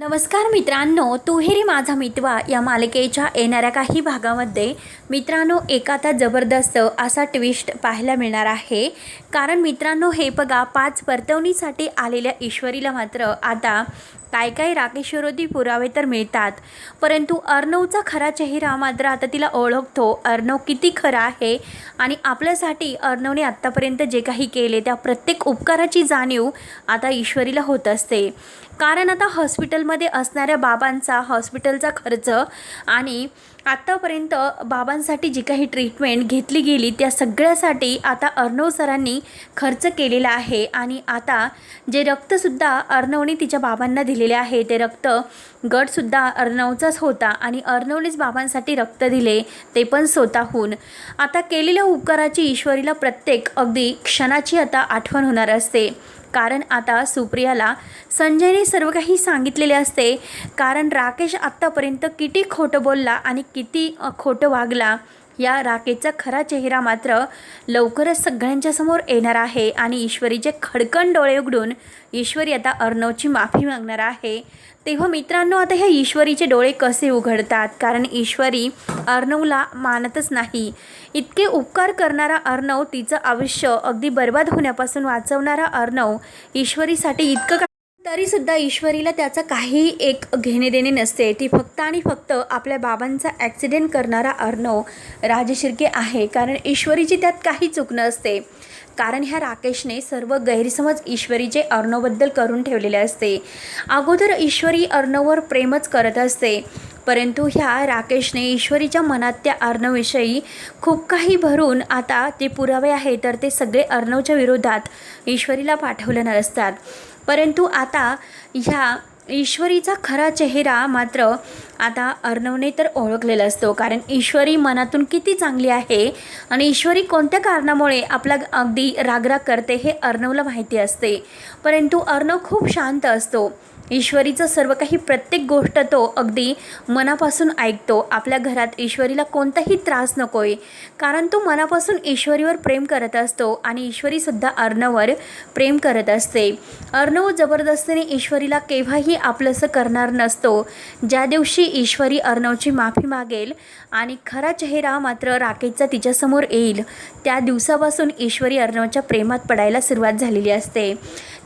नमस्कार मित्रांनो तुहेरी माझा मितवा या मालिकेच्या येणाऱ्या काही भागामध्ये. मित्रांनो एक आता जबरदस्त असा ट्विस्ट पाहायला मिळणार आहे. कारण मित्रांनो हे बघा पाच परतवणीसाठी आलेल्या ईश्वरीला मात्र आता काय काय राकेशविरोधी पुरावे तर मिळतात. परंतु अर्णवचा खरा चेहरा मात्र आता तिला ओळखतो. अर्णव किती खरा आहे आणि आपल्यासाठी अर्णवने आत्तापर्यंत जे काही केले त्या प्रत्येक उपकाराची जाणीव आता ईश्वरीला होत असते. कारण आता हॉस्पिटल हॉस्पिटलमध्ये असणाऱ्या बाबांचा हॉस्पिटलचा खर्च आणि आत्तापर्यंत बाबांसाठी जी काही ट्रीटमेंट घेतली गेली त्या सगळ्यासाठी आता अर्णव सरांनी खर्च केलेला आहे आणि आता जे रक्तसुद्धा अर्णवने तिच्या बाबांना दिलेले आहे ते रक्त गटसुद्धा अर्णवचाच होता आणि अर्णवनेच बाबांसाठी रक्त दिले ते पण स्वतःहून. आता केलेल्या उपकाराची ईश्वरीला प्रत्येक अगदी क्षणाची आता आठवण होणार असते. कारण आता सुप्रियाला संजयने सर्व काही सांगितलेले असते. कारण राकेश आत्तापर्यंत किती खोटं बोलला आणि किती खोटं वागला. या राकेशचा खरा चेहरा मात्र लवकरच सगळ्यांच्या समोर येणार आहे आणि ईश्वरीचे खडकन डोळे उघडून ईश्वरी आता अर्णवची माफी मागणार आहे. तेव्हा मित्रांनो आता ह्या ईश्वरीचे डोळे कसे उघडतात? कारण ईश्वरी अर्णवला मानतच नाही. इतके उपकार करणारा अर्णव तिचं आयुष्य अगदी बर्बाद होण्यापासून वाचवणारा अर्णव ईश्वरीसाठी इतकं तरीसुद्धा ईश्वरीला त्याचा काही एक घेणे देणे नसते. ती फक्त आणि फक्त आपल्या बाबांचा ॲक्सिडेंट करणारा अर्णव राजशिर्के आहे. कारण ईश्वरीची त्यात काही चूक नसते. कारण ह्या राकेशने सर्व गैरसमज ईश्वरीचे अर्णवबद्दल करून ठेवलेले असते. अगोदर ईश्वरी अर्णववर प्रेमच करत असते. परंतु ह्या राकेशने ईश्वरीच्या मनात त्या अर्णवविषयी खूप काही भरून आता ते पुरावे आहे तर ते सगळे अर्णवच्या विरोधात ईश्वरीला पाठवलं नसतात. परंतु आता ह्या ईश्वरीचा खरा चेहरा मात्र आता अर्णवने तर ओळखलेला असतो. कारण ईश्वरी मनातून किती चांगली आहे आणि ईश्वरी कोणत्या कारणामुळे आपला अगदी रागराग करते हे अर्णवला माहिती असते. परंतु अर्णव खूप शांत असतो. ईश्वरीचं सर्व काही प्रत्येक गोष्ट तो अगदी मनापासून ऐकतो. आपल्या घरात ईश्वरीला कोणताही त्रास नको आहे कारण तो मनापासून ईश्वरीवर प्रेम करत असतो आणि ईश्वरीसुद्धा अर्णववर प्रेम करत असते. अर्णव जबरदस्तीने ईश्वरीला केव्हाही आपलंसं करणार नसतो. ज्या दिवशी ईश्वरी अर्णवची माफी मागेल आणि खरा चेहरा मात्र राकेशचा तिच्यासमोर येईल त्या दिवसापासून ईश्वरी अर्णवच्या प्रेमात पडायला सुरुवात झालेली असते.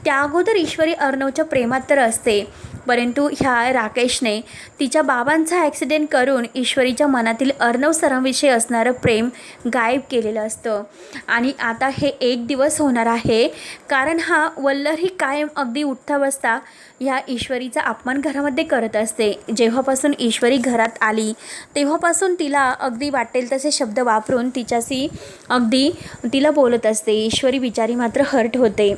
त्या अगोदर ईश्वरी अर्णवच्या प्रेमात तर असते. परंतु ह्या राकेशने तिच्या बाबांचा ॲक्सिडेंट करून ईश्वरीच्या मनातील अर्णव सरांविषयी असणारं प्रेम गायब केलेलं असतं. आणि आता हे एक दिवस होणार आहे. कारण हा वल्लर ही कायम अगदी उठता बसता ह्या ईश्वरीचा अपमान घरामध्ये करत असते. जेव्हापासून ईश्वरी घरात आली तेव्हापासून तिला अगदी वाटेल तसे शब्द वापरून तिच्याशी अगदी तिला बोलत असते. ईश्वरी बिचारी मात्र हर्ट होते.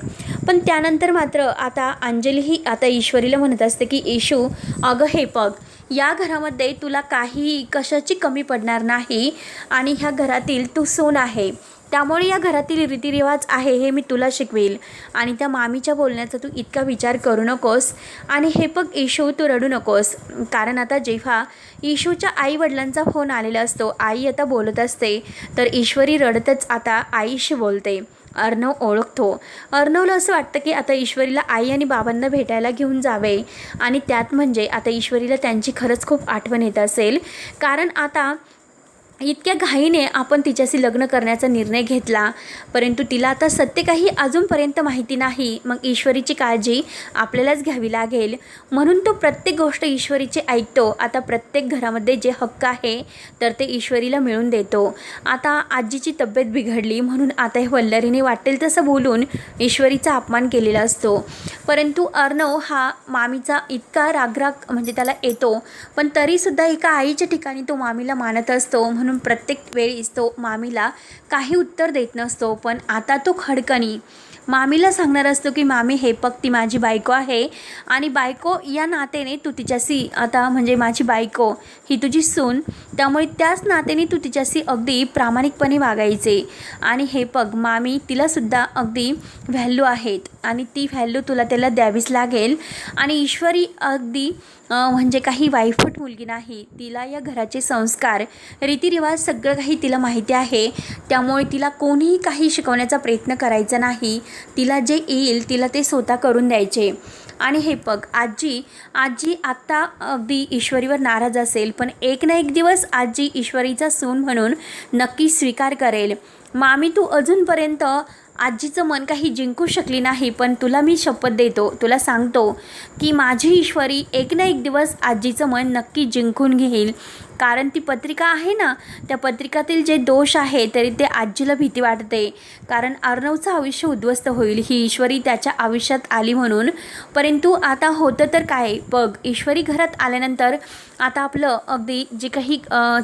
पण त्यानंतर मात्र आता अंजलीही आता ईश्वरीला म्हणत असते की येशू अगं हे पग या घरामध्ये तुला काही कशाची कमी पडणार नाही आणि ह्या घरातील तू सोन आहे. त्यामुळे या घरातील रीतिरिवाज आहे हे मी तुला शिकवेल. आणि त्या मामीच्या बोलण्याचा तू इतका विचार करू नकोस. आणि हे बघ येशू तू रडू नकोस. कारण आता जेव्हा इशूच्या आई वडिलांचा फोन आलेला असतो आई आता बोलत असते तर ईश्वरी रडतच आता आईशी बोलते. अर्णव ओळखतो. अर्णवला असं वाटतं की आता ईश्वरीला आई आणि बाबांना भेटायला घेऊन जावे. आणि त्यात म्हणजे आता ईश्वरीला त्यांची खरंच खूप आठवण येत असेल. कारण आता इतक्या घाईने आपण तिच्याशी लग्न करण्याचा निर्णय घेतला परंतु तिला आता सत्य काही अजूनपर्यंत माहिती नाही. मग ईश्वरीची काळजी आपल्यालाच घ्यावी लागेल. म्हणून तो प्रत्येक गोष्ट ईश्वरीची ऐकतो. आता प्रत्येक घरामध्ये जे हक्क आहे तर ते ईश्वरीला मिळून देतो. आता आजीची तब्येत बिघडली म्हणून आता हे वल्लरीने वाटेल तसं बोलून ईश्वरीचा अपमान केलेला असतो. परंतु अर्णव हा मामीचा इतका रागराग म्हणजे त्याला येतो पण तरीसुद्धा एका आईच्या ठिकाणी तो मामीला मानत असतो. म्हणून म्हणून प्रत्येक वेळीच तो मामीला काही उत्तर देत नसतो पण आता तो खडकणी मामीला सांगणार असतो की मामी हे पग ती माझी बायको आहे आणि बायको या नातेने तू तिच्याशी आता म्हणजे माझी बायको ही तुझी सून. त्यामुळे त्याच नातेने तू तिच्याशी अगदी प्रामाणिकपणे वागायचे. आणि हे पग मामी तिलासुद्धा अगदी व्हॅल्यू आहेत आणि ती व्हॅल्यू तुला त्याला द्यावीच लागेल. आणि ईश्वरी अगदी म्हणजे काही वाईफट मुलगी नाही. तिला या घराचे संस्कार रीतिरिवाज सगळं काही तिला माहिती आहे. त्यामुळे तिला कोणीही काही शिकवण्याचा प्रयत्न करायचा नाही. तिला जे येईल तिला ते स्वतः करून द्यायचे. आणि हे बघ आजी आजी आत्ता अगदी ईश्वरीवर नाराज असेल पण एक ना एक दिवस आजी ईश्वरीचा सून म्हणून नक्की स्वीकार करेल. मामी तू अजूनपर्यंत आजीचं मन काही जिंकू शकली नाही पण तुला मी शपथ देतो तुला सांगतो की माझी ईश्वरी एक ना एक दिवस आजीचं मन नक्की जिंकून घेईल. कारण ती पत्रिका आहे ना त्या पत्रिकातील जे दोष आहे तरी ते आजीला भीती वाटते. कारण अर्णवचं आयुष्य उद्ध्वस्त होईल. ही ईश्वरी त्याच्या आयुष्यात आली म्हणून. परंतु आता होतं तर काय? बघ ईश्वरी घरात आल्यानंतर आता आपलं अगदी जी काही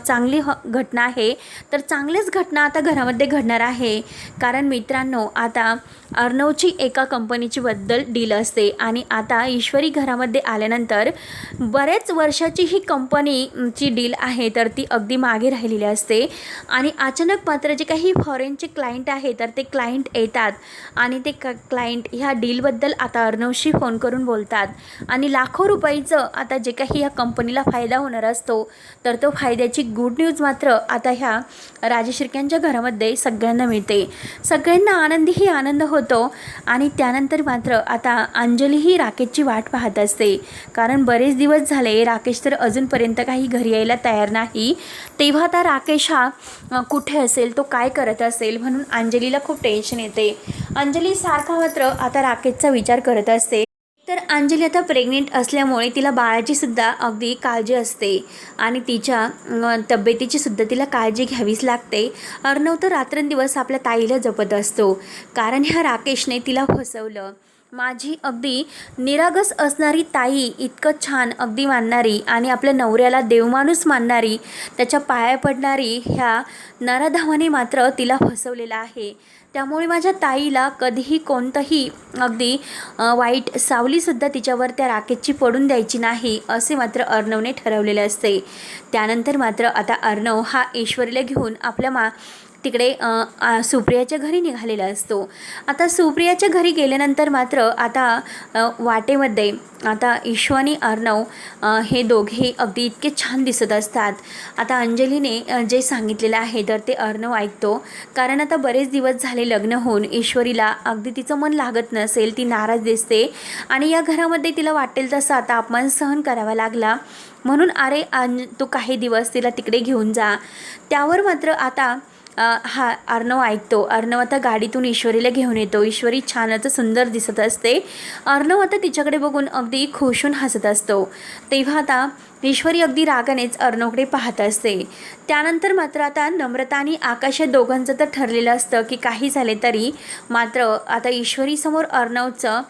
चांगली ह घटना आहे तर चांगलीच घटना आता घरामध्ये घडणार आहे. कारण मित्रांनो आता अर्णवची एका कंपनीची बद्दल डील असते आणि आता ईश्वरी घरामध्ये आल्यानंतर बरेच वर्षाची ही कंपनीची डील आहे तर ती अगदी मागे राहिलेली असते. आणि अचानक मात्र जे काही फॉरेनचे क्लायंट आहे तर ते क्लायंट येतात आणि ते क क्लायंट ह्या डीलबद्दल आता अर्णवशी फोन करून बोलतात. आणि लाखो रुपयाचं आता जे काही ह्या कंपनीला फायदा होणार असतो तर तो फायद्याची गुड न्यूज मात्र आता ह्या राजशिर्क्यांच्या घरामध्ये सगळ्यांना मिळते. सगळ्यांना आनंदीही आनंद होतो आणि त्यानंतर मात्र आता अंजलीही राकेशची वाट पाहत असते. कारण बरेच दिवस झाले राकेश तर अजूनपर्यंत काही घरी यायला तयार नाही. तेव्हा आता राकेश हा कुठे असेल तो काय करत असेल म्हणून अंजलीला खूप टेन्शन येते. अंजली सारखा मात्र आता राकेशचा विचार करत असते. तर अंजली आता प्रेग्नेंट असल्यामुळे तिला बाळाची सुद्धा अगदी काळजी असते. आणि तिच्या तब्येतीचीसुद्धा तब्येतीची सुद्धा तिला काळजी घ्यावीच लागते. अर्णव तर रात्रंदिवस आपल्या ताईला जपत असतो. कारण ह्या राकेशने तिला फसवलं. माझी अगदी निरागस असणारी ताई इतकं छान अगदी मानणारी आणि आपल्या नवऱ्याला देवमाणूस मानणारी त्याच्या पाया पडणारी ह्या नराधावाने मात्र तिला फसवलेलं आहे. त्यामुळे माझ्या ताईला कधीही कोणतंही अगदी वाईट सावलीसुद्धा तिच्यावर त्या राकेशची पडून द्यायची नाही असे मात्र अर्णवने ठरवलेले असते. त्यानंतर मात्र आता अर्णव हा ईश्वरीला घेऊन आपल्या मा तिकडे सुप्रियाच्या घरी निघालेला असतो. आता सुप्रियाच्या घरी गेल्यानंतर मात्र आता वाटेमध्ये आता ईश्व आणि अर्णव हे दोघे अगदी इतके छान दिसत असतात. आता अंजलीने जे सांगितलेलं आहे तर ते अर्णव ऐकतो. कारण आता बरेच दिवस झाले लग्न होऊन ईश्वरीला अगदी तिचं मन लागत नसेल ती नाराज दिसते. आणि या घरामध्ये तिला वाटेल तसं आता अपमान सहन करावा लागला. म्हणून अरे अन तू काही दिवस तिला तिकडे घेऊन जा. त्यावर मात्र आता हा अर्णव ऐकतो. अर्णव आता गाडीतून ईश्वरीला घेऊन येतो. ईश्वरी छानच सुंदर दिसत असते. अर्णव आता तिच्याकडे बघून अगदी खुशून हसत असतो. तेव्हा आता ईश्वरी अगदी रागानेच अर्णवकडे पाहत असते. त्यानंतर मात्र आता नम्रता आणि आकाश या दोघांचं तर ठरलेलं असतं की काही झाले तरी. मात्र आता ईश्वरीसमोर अर्णवचं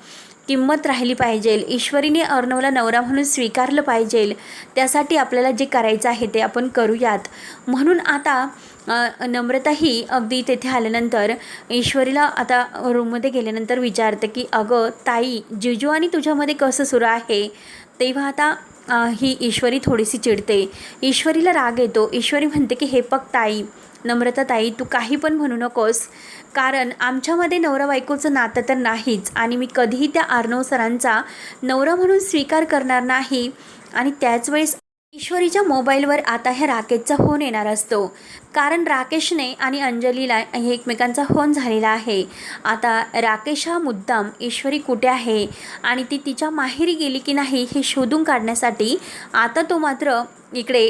किंमत राहिली पाहिजे. ईश्वरीने अर्णवला नवरा म्हणून स्वीकारलं पाहिजे. त्यासाठी आपल्याला जे करायचं आहे ते आपण करूयात. म्हणून आता नम्रता ही अगदी तेथे आल्यानंतर ईश्वरीला आता रूममध्ये गेल्यानंतर विचारते की अगं ताई जिजू आणि तुझ्यामध्ये कसं सुरू आहे? तेव्हा आता ही ईश्वरी थोडीशी चिडते. ईश्वरीला राग येतो. ईश्वरी म्हणते की हे पग ताई नम्रता ताई तू काही पण म्हणू नकोस. कारण आमच्यामध्ये नवरा बायकोचं नातं तर नाहीच. आणि मी कधीही त्या अर्णव सरांचा नवरा म्हणून स्वीकार करणार नाही. आणि त्याच वेळेस ईश्वरीच्या मोबाईलवर आता ह्या राकेशचा फोन येणार असतो. कारण राकेशने आणि अंजलीला हे एकमेकांचा फोन झालेला आहे. आता राकेश हा मुद्दाम ईश्वरी कुठे आहे? आणि ती तिच्या माहेरी गेली की नाही हे शोधून काढण्यासाठी आता तो मात्र इकडे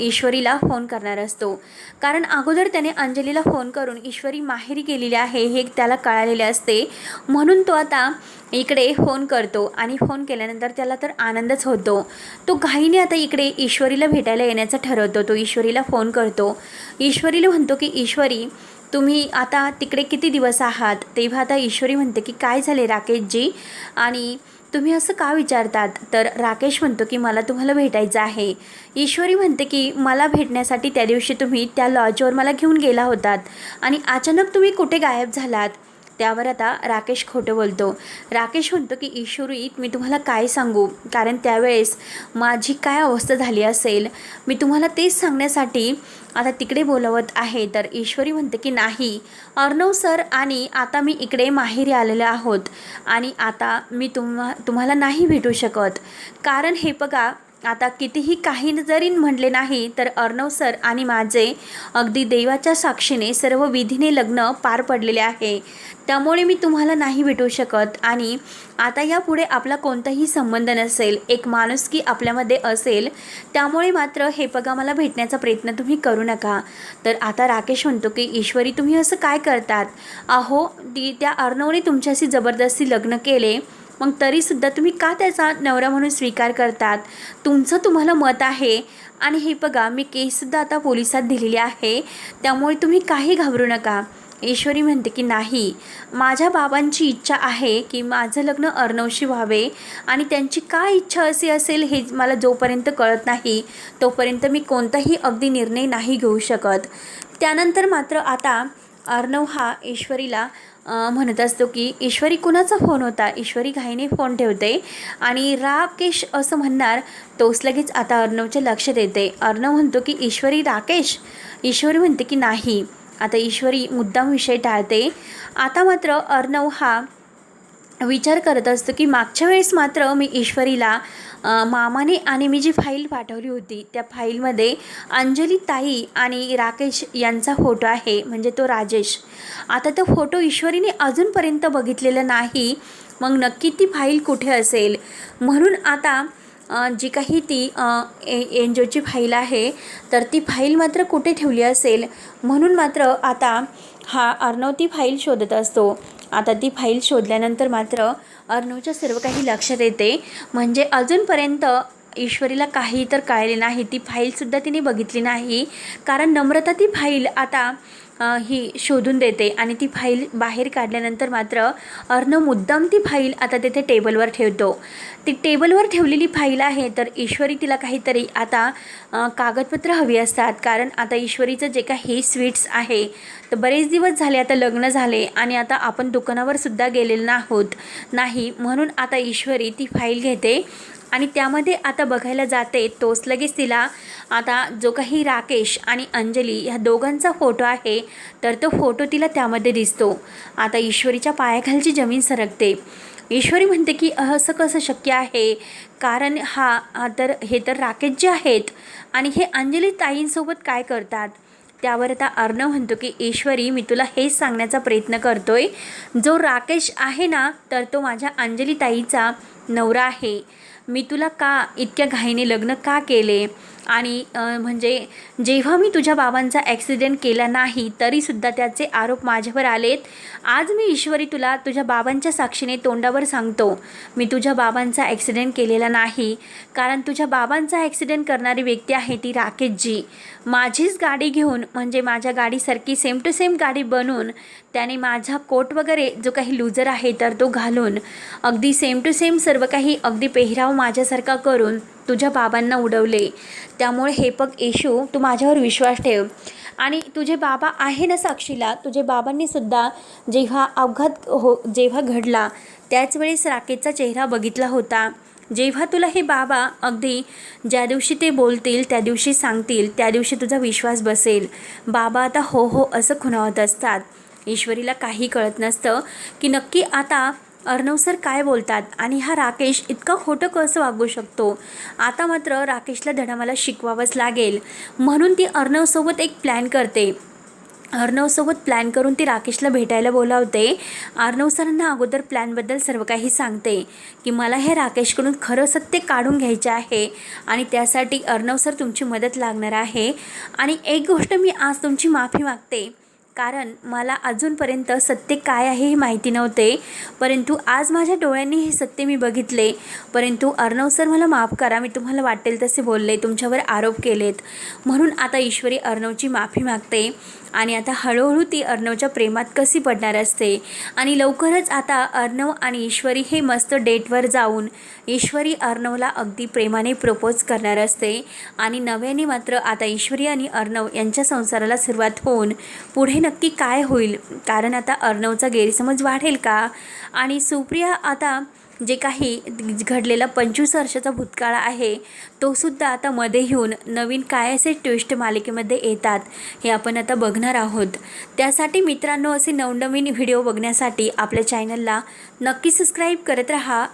ईश्वरीला फोन करणार असतो. कारण अगोदर त्याने अंजलीला फोन करून ईश्वरी माहेरी गेलेली आहे हे त्याला कळालेले असते. म्हणून तो आता इकडे फोन करतो आणि फोन केल्यानंतर त्याला तर आनंदच होतो. तो घाईने आता इकडे ईश्वरीला भेटायला येण्याचं ठरवतो. तो ईश्वरीला फोन करतो. ईश्वरीला म्हणतो की ईश्वरी तुम्ही आता तिकडे किती दिवस आहात? तेव्हा आता ईश्वरी म्हणते की काय झाले राकेशजी? आणि तुम्ही असं का विचारतात? तर राकेश म्हणतो की मला तुम्हाला भेटायचं आहे. ईश्वरी म्हणते की मला भेटण्यासाठी त्या दिवशी तुम्ही त्या लॉजवर मला घेऊन गेला होतात आणि अचानक तुम्ही कुठे गायब झालात? त्यावर आता राकेश खोटं बोलतो. राकेश म्हणतो की ईश्वरी मी तुम्हाला काय सांगू? कारण त्यावेळेस माझी काय अवस्था झाली असेल? मी तुम्हाला तेच सांगण्यासाठी आता तिकडे बोलवत आहे. तर ईश्वरी म्हणते की नाही. अर्णव सर आणि आता मी इकडे माहेरी आलेलो आहोत आणि आता मी तुम्हा तुम्हाला नाही भेटू शकत. कारण हे बघा आता कितीही काही जरी म्हणले नाही तर अर्णव सर आणि माझे अगदी देवाच्या साक्षीने सर्व विधीने लग्न पार पडलेले आहे. त्यामुळे मी तुम्हाला नाही भेटू शकत आणि आता यापुढे आपला कोणताही संबंध नसेल एक माणुसकी आपल्यामध्ये असेल त्यामुळे मात्र हे बघा मला भेटण्याचा प्रयत्न तुम्ही करू नका. तर आता राकेश म्हणतो की ईश्वरी तुम्ही असं काय करतात? अहो ती त्या अर्णवने तुमच्याशी जबरदस्ती लग्न केले मग तरीसुद्धा तुम्ही का त्याचा नवरा म्हणून स्वीकार करतात? तुमचं तुम्हाला मत आहे. आणि हे बघा मी केससुद्धा आता पोलिसात दिलेली आहे. त्यामुळे तुम्ही काही घाबरू नका. ईश्वरी म्हणते की नाही. माझ्या बाबांची इच्छा आहे की माझं लग्न अर्णवशी व्हावे. आणि त्यांची काय इच्छा अशी असेल हे मला जोपर्यंत कळत नाही तोपर्यंत मी कोणताही अगदी निर्णय नाही घेऊ शकत. त्यानंतर मात्र आता अर्णव हा ईश्वरीला म्हणत असतो की ईश्वरी कुणाचा फोन होता? ईश्वरी घाईने फोन ठेवते आणि राकेश असं म्हणणार तोच लगेच आता अर्णवच्या लक्षात येते. अर्णव म्हणतो की ईश्वरी राकेश? ईश्वरी म्हणते की नाही. आता ईश्वरी मुद्दाम विषय टाळते. आता मात्र अर्णव हा विचार करत असतो की मागच्या वेळेस मात्र मी ईश्वरीला मामाने आणि मी जी फाईल पाठवली होती त्या फाईलमध्ये अंजली ताई आणि राकेश यांचा फोटो आहे म्हणजे तो राजेश. आता तो फोटो ईश्वरीने अजूनपर्यंत बघितलेला नाही मग नक्की ती फाईल कुठे असेल? म्हणून आता जी काही ती ए एन जी ओची फाईल आहे तर ती फाईल मात्र कुठे ठेवली असेल? म्हणून मात्र आता हा अर्णव ती फाईल शोधत असतो. आता ती फाईल शोधल्यानंतर मात्र अर्णवच्या सर्व काही लक्षात येते. म्हणजे अजूनपर्यंत ईश्वरीला काही तर कळले नाही. ती फाईलसुद्धा तिने बघितली नाही. कारण नम्रता ती फाईल आता ही शोधून देते आणि ती फाईल बाहेर काढल्यानंतर मात्र अर्णव मुद्दाम ती फाईल आता तेथे टेबलवर ठेवतो. ती टेबलवर ठेवलेली फाईल आहे तर ईश्वरी तिला काहीतरी आता कागदपत्र हवी असतात. कारण आता ईश्वरीचं जे काही स्वीट्स आहे तर बरेच दिवस झाले आता लग्न झाले आणि आता आपण दुकानावर सुद्धा गेलेलो आहोत. नाही म्हणून आता ईश्वरी ती फाईल घेते आणि त्यामध्ये आता बघायला जाते तोच लगेच तिला आता जो काही राकेश आणि अंजली ह्या दोघांचा फोटो आहे तर तो फोटो तिला त्यामध्ये दिसतो. आता ईश्वरीच्या पायाखालची जमीन सरकते. ईश्वरी म्हणते की असं कसं शक्य आहे? कारण हा तर हे तर राकेश जे आहेत आणि हे अंजली ताईंसोबत काय करतात? त्यावर आता अर्णव म्हणतो की ईश्वरी मी तुला हेच सांगण्याचा प्रयत्न करतोय. जो राकेश आहे ना तर तो माझ्या अंजली ताईचा नवरा आहे. मी तुला का इतक्या घाईने लग्न का केले? आणि म्हणजे जेव्हा मी तुझ्या बाबांचा ॲक्सिडेंट केला नाही तरीसुद्धा त्याचे आरोप माझ्यावर आलेत. आज मी ईश्वरी तुला तुझ्या बाबांच्या साक्षीने तोंडावर सांगतो. मी तुझ्या बाबांचा ॲक्सिडेंट केलेला नाही. कारण तुझ्या बाबांचा ॲक्सिडेंट करणारी व्यक्ती आहे ती राकेशजी. माझीच गाडी घेऊन म्हणजे माझ्या गाडीसारखी सेम टू सेम गाडी बनवून त्याने माझा कोट वगैरे जो काही लूजर आहे तर तो घालून अगदी सेम टू सेम सर्व काही अगदी पेहराव माझ्यासारखा करून तुझ्या बाबांना उडवले. त्यामुळे हे बघ येशू तू माझ्यावर विश्वास ठेव. आणि तुझे बाबा आहे ना साक्षीला तुझे बाबांनीसुद्धा जेव्हा अपघात हो जेव्हा घडला त्याचवेळेस राकेशचा चेहरा बघितला होता. जेव्हा तुला हे बाबा अगदी ज्या दिवशी ते बोलतील त्या दिवशी सांगतील त्या दिवशी तुझा विश्वास बसेल. बाबा आता हो हो असं खुणावत असतात. ईश्वरीला काही कळत नसतं की नक्की आता अर्णव सर काय बोलतात? आणि हा राकेश इतका खोटं कसं वागू शकतो? आता मात्र राकेशला धडा मला शिकवावंच लागेल. म्हणून ती अर्णवसोबत एक प्लॅन करते. अर्णवसोबत प्लॅन करून ती राकेशला भेटायला बोलावते. अर्णव सरांना अगोदर प्लॅनबद्दल सर्व काही सांगते की मला हे राकेशकडून खरं सत्य काढून घ्यायचे आहे आणि त्यासाठी अर्णव सर तुमची मदत लागणार आहे. आणि एक गोष्ट मी आज तुमची माफी मागते. कारण मला अजूनपर्यंत सत्य काय आहे हे माहिती नव्हते. परंतु आज माझ्या डोळ्यांनी हे सत्य मी बघितले. परंतु अर्णव सर मला माफ करा मी तुम्हाला वाटेल तसे बोलले तुमच्यावर आरोप केलेत. म्हणून आता ईश्वरी अर्णवची माफी मागते आणि आता हळूहळू ती अर्णवच्या प्रेमात कशी पडणार असते? आणि लवकरच आता अर्णव आणि ईश्वरी हे मस्त डेटवर जाऊन ईश्वरी अर्णवला अगदी प्रेमाने प्रपोज करणार असते. आणि नव्याने मात्र आता ईश्वरी आणि अर्णव यांच्या संसाराला सुरुवात होऊन पुढे नक्की काय होईल? कारण आता अर्णवचा गैरसमज वाढेल का? आणि सुप्रिया आता जे काही घडलेला पंचवीस वर्षाचा भूतकाळ आहे तो सुद्धा आता मध्ये येऊन नवीन काय असे ट्विस्ट मालिकेमध्ये येतात हे आपण आता बघणार आहोत. त्यासाठी मित्रांनो असे नवनवीन व्हिडिओ बघण्यासाठी आपल्या चॅनलला नक्की सबस्क्राईब करत राहा.